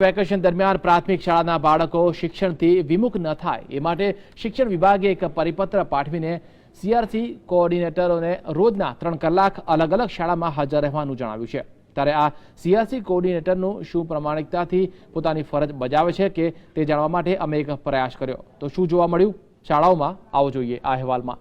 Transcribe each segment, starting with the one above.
Vacation દરમિયાન પ્રાથમિક શાળાના બાળકો શિક્ષણથી વિમુખ ન થાય. એ માટે શિક્ષણ વિભાગે એક પરિપત્ર પાઠવીને સીઆરસી કોઓર્ડિનેટરોને રોજના ત્રણ કલાક અલગ અલગ શાળામાં હાજર રહેવાનું જણાવ્યું છે. ત્યારે આ સીઆરસી કોઓર્ડિનેટરનું શું પ્રમાણિકતાથી પોતાની ફરજ બજાવે છે કે તે જાણવા માટે અમે એક પ્રયાસ કર્યો. તો શું જોવા મળ્યું? શાળાઓમાં આવો જોઈએ આ અહેવાલમાં.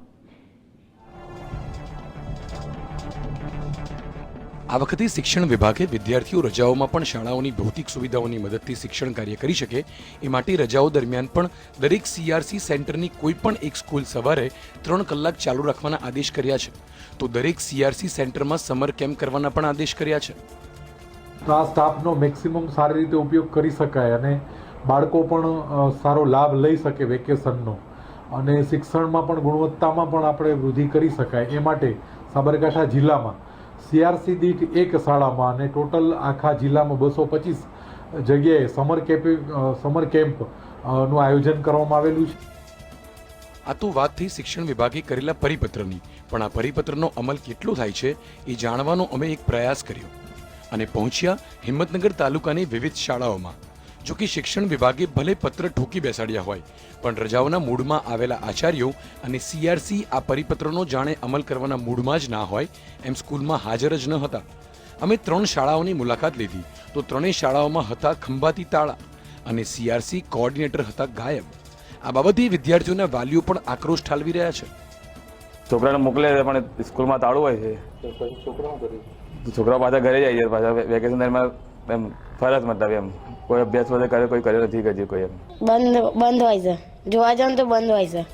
આ વખતે શિક્ષણ વિભાગે વિદ્યાર્થીઓ રજાઓમાં પણ શાળાઓની ભૌતિક સુવિધાઓની મદદથી શિક્ષણ કાર્ય કરી શકે એ માટે રજાઓ દરમિયાન પણ દરેક સીઆરસી સેન્ટરની કોઈપણ એક સ્કૂલ સવારે ત્રણ કલાક ચાલુ રાખવાના આદેશ કર્યા છે. તો દરેક સીઆરસી સેન્ટરમાં સમર કેમ્પ કરવાના પણ આદેશ કર્યા છે. આ સ્ટાફનો મેક્સિમમ સારી રીતે ઉપયોગ કરી શકાય અને બાળકો પણ સારો લાભ લઈ શકે વેકેશનનો. અને શિક્ષણમાં પણ ગુણવત્તામાં પણ આપણે વૃદ્ધિ કરી શકાય એ માટે સાબરકાંઠા જિલ્લામાં સીઆરસી દીઠ એક શાળામાં અને ટોટલ આખા જિલ્લામાં બસો પચીસ જગ્યાએ સમર કેમ્પ સમર કેમ્પનું આયોજન કરવામાં આવેલું છે. આ તો વાત થઈ શિક્ષણ વિભાગે કરેલા પરિપત્રની, પણ આ પરિપત્રનો અમલ કેટલો થાય છે એ જાણવાનો અમે એક પ્રયાસ કર્યો. અને પહોંચ્યા હિંમતનગર તાલુકાની વિવિધ શાળાઓમાં. જો કે શિક્ષણ વિભાગે ભલે પત્ર ઠોકી બેસાડ્યા હોય પણ રજાઓના મૂડમાં આવેલા આચાર્યો અને સીઆરસી આ પરિપત્રનો જાણે અમલ કરવાના મૂડમાં જ ના હોય એમ સ્કૂલમાં હાજર જ ન હતા. અમે ત્રણ શાળાઓની મુલાકાત લીધી તો ત્રણેય શાળાઓમાં હતા ખંભાતી તાળા અને સીઆરસી કોઓર્ડિનેટર હતા ગાયબ. આ બાબતે વિદ્યાર્થીઓના વાલીઓ પણ આક્રોશ ઠાલવી રહ્યા છે. છોકરાને મોકલે છે પણ સ્કૂલમાં તાળું હોય છે. છોકરા પાછા ઘરે. જાય છે પાછા વેકેશન દરમિયાન એમ ફરજ મતલબ એમ. કોઈ અભ્યાસ વધે કરે કોઈ કર્યો નથી હજી કોઈ એમ. બંધ બંધ હોય છે. જોવા જાવ તો બંધ હોય છે.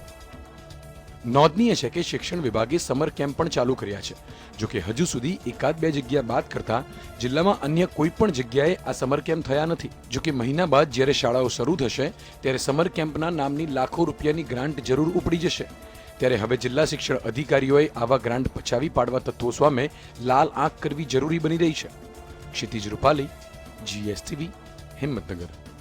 નોંધનીય છે કે શિક્ષણ વિભાગે સમર કેમ્પ પણ ચાલુ કર્યા છે. જો કે હજુ સુધી એકાદ બે જગ્યા બાદ કરતા જિલ્લામાં અન્ય કોઈ પણ જગ્યાએ આ સમર કેમ્પ થયા નથી. જો કે મહિના બાદ જ્યારે શાળાઓ શરૂ થશે ત્યારે સમર કેમ્પના નામની લાખો રૂપિયાની ગ્રાન્ટ જરૂર ઉપડી જશે. ત્યારે હવે જિલ્લા શિક્ષણ અધિકારીઓએ આવા ગ્રાન્ટ પચાવી પાડવા તત્વો સામે લાલ આંખ કરવી જરૂરી બની રહી છે. ક્ષિતિજ રૂપાલી જીએસટીવી હિંમતનગર